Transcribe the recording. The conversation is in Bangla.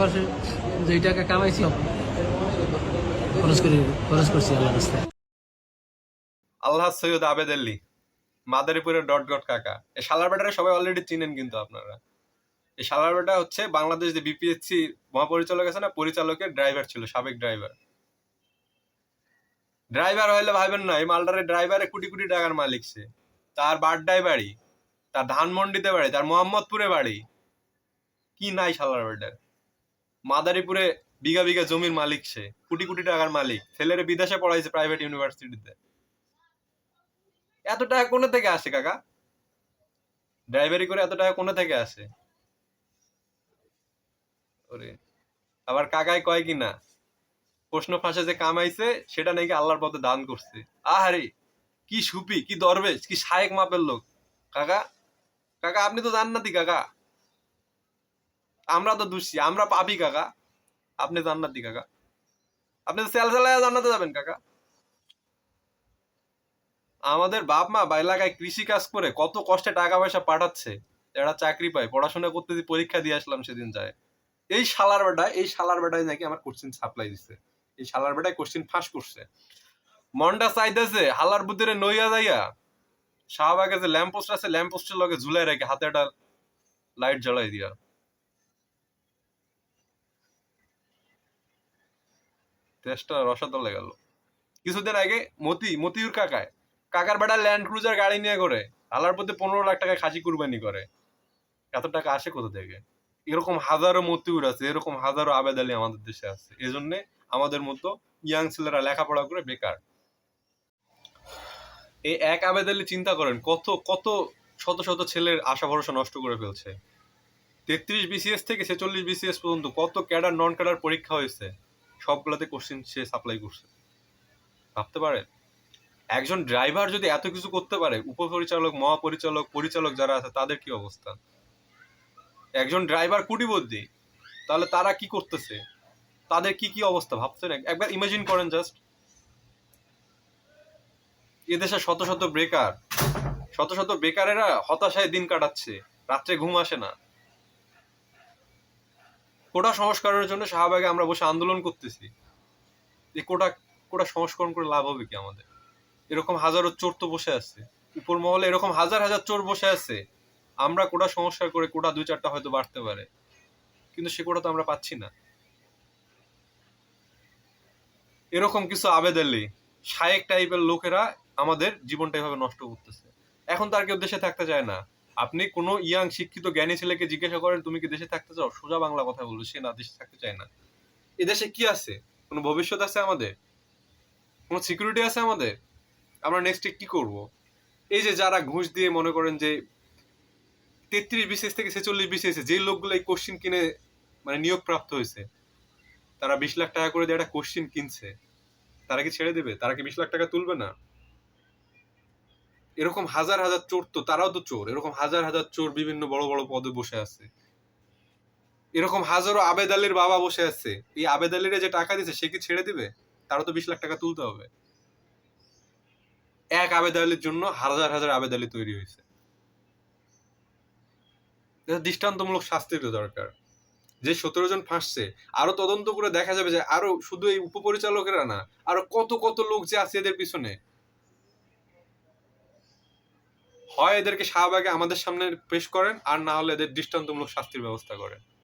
ফাঁসে যেই টাকা কামাইছি খরচ করি, খরচ করছি আল্লাহ রাস্তায়। আল্লাহ সৈয়দ আবেদ আল্লি মাদারীপুরের ডট ডট কাকা। এই শালার বেটারে সবাই অলরেডি চিনেন কিন্তু আপনারা। এই শালার বেটা হচ্ছে বাংলাদেশ যে বিপিএসসি মহাপরিচালক আছে না, পরিচালকের ড্রাইভার ছিল, সাবেক ড্রাইভার ড্রাইভার হইলে ভাবেন না, এই মালটারের ড্রাইভারে কোটি কোটি টাকার মালিক সে। তার বাড্ডায় বাড়ি, তার ধানমন্ডিতে বাড়ি, তার মোহাম্মদপুরে বাড়ি। কি নাই শালার বেটার। মাদারীপুরে বিঘা বিঘা জমির মালিক সে, কোটি কোটি টাকার মালিক, ছেলেরে বিদেশে পড়াইছে প্রাইভেট ইউনিভার্সিটিতে এত টাকা কোনে থেকে আসে কাকা? ড্রাইভারি করে এত টাকা কোনে থেকে আসে? ওরে, আবার কাকাই কয় কি না, প্রশ্ন ফাঁসে যে কামাইছে, সেটা নাকি আল্লাহর পথে দান করছে। আহারে, কি সুপি, কি দরবেশ, কি শায়েক মাপের লোক। কাকা কাকা, আপনি তো জান্নাতি কাকা। আমরা তো দুষি, আমরা পাপি কাকা। আপনি জান্নাতি কাকা। আপনি তো সেল সেলায় জান্নাতে যাবেন কাকা। আমাদের বাপ মা বা এলাকায় কৃষি কাজ করে কত কষ্টে টাকা পয়সা পাঠাচ্ছে, এরা চাকরি পায়, পড়াশোনা করতে পরীক্ষা দিয়ে আসলাম সেদিন যায়। এই শালার বেটা, এই শালার বেটাই নাকি আমার কোশ্চিন সাপ্লাই দিচ্ছে এই শালার বেটায় কোশ্চিন ফাঁস করছে। মনটা চাইতেছে, হালার বুদ্ধিরে নইয়া যাইয়া, শাহবাগে যে ল্যাম্প পোস্ট আছে ল্যাম্প পোস্টের লগে ঝুলাই রেখে হাতে একটা লাইট জ্বালাই দিয়া। তেজটা রসাতলে গেল। কিছুদিন আগে মতি, মতিউর কাকায়, কাকার বেটা ল্যান্ড ক্রুজার গাড়ি নিয়ে করে আলার প্রতি পনেরো লাখ টাকা খাসি কুরবানি করে। এত টাকা আসে কোথা থেকে? এরকম হাজারো মতিউর আছে, এরকম হাজারো আবেদ আলী আমাদের দেশে আছে। এই জন্যে আমাদের মতো ইয়াং ছেলেরা লেখাপড়া করে বেকার। এই এক আবেদ আলী চিন্তা করেন, কত কত শত শত ছেলের আশা ভরসা নষ্ট করে ফেলছে। তেত্রিশ বিসিএস থেকে ছেচল্লিশ বিসিএস পর্যন্ত কত ক্যাডার নন ক্যাডার পরীক্ষা হয়েছে। সবগুলোতে কোশ্চিন সে সাপ্লাই করছে। ভাবতে পারেন? একজন ড্রাইভার যদি এত কিছু করতে পারে, উপপরিচালক, মহাপরিচালক, পরিচালক যারা আছে, তাদের কি অবস্থা? একজন ড্রাইভার কুটিবদ্যি তাহলে তারা কি করতেছে? তাদের কি কি অবস্থা? ভাবছেন একবার ইমাজিন করেন জাস্ট এদেশে শত শত বেকার, শত শত বেকারেরা হতাশায় দিন কাটাচ্ছে, রাত্রে ঘুম আসে না। কোটা সংস্কারের জন্য শাহবাগে আমরা বসে আন্দোলন করতেছি। যে কোটা কোটা সংস্করণ করে লাভ হবে কি আমাদের? এরকম হাজারো চোর তো বসে আছে। উপর মহলে এরকম হাজার হাজার চোর বসে আছে। আমরা কোটা সংস্কার করে কোটা দুই চারটা হয়তো বাড়তে পারে। কিন্তু সে কোটা তো আমরা পাচ্ছি না। এরকম কিছু আবেদালি শায়েক টাইপের লোকেরা আমাদের জীবনটা এভাবে নষ্ট করতেছে। এখন তার কেউ দেশে থাকতে চায় না। আপনি কোনো ইয়াং শিক্ষিত জ্ঞানী ছেলেকে জিজ্ঞাসা করেন, তুমি কি দেশে থাকতে চাও? সোজা বাংলা কথা বলবে, সে না, দেশে থাকতে চায় না। এদেশে কি আছে? কোনো ভবিষ্যৎ আছে আমাদের? কোনো সিকিউরিটি আছে আমাদের? আমরা নেক্সটে কি করব? এই যে যারা ঘুষ দিয়ে মনে করেন যে তেত্রিশ বিশেষ থেকে ছেচল্লিশ বিশেষ যে লোকগুলো এই কোশ্চিন কিনে মানে নিয়োগ প্রাপ্ত হয়েছে, তারা বিশ লাখ টাকা করে দিয়ে একটা কোশ্চিন কিনছে। তারা কি ছেড়ে দেবে? তারা কি বিশ লাখ টাকা তুলবে না? এরকম হাজার হাজার চোর তো তারাও তো চোর। এরকম হাজার হাজার চোর বিভিন্ন বড় বড় পদে বসে আছে। এরকম হাজারো আবেদ আলীর বাবা বসে আছে। এই আবেদ আলীরা যে টাকা দিছে সে কি ছেড়ে দিবে? তারও তো বিশ লাখ টাকা তুলতে হবে। এক আবেদ আলীর জন্য হাজার হাজার আবেদ আলী তৈরি হয়েছে। দৃষ্টান্তমূলক শাস্তির দরকার। যে সতেরো জন ফাঁসছে, আরও তদন্ত করে দেখা যাবে যে আরও শুধু এই উপপরিচালকেরা না, আরও কত কত লোক যে আছে এদের পিছনে। হয় এদেরকে শাহবাগে আমাদের সামনে পেশ করেন, আর না হলে এদের দৃষ্টান্তমূলক শাস্তির ব্যবস্থা করেন।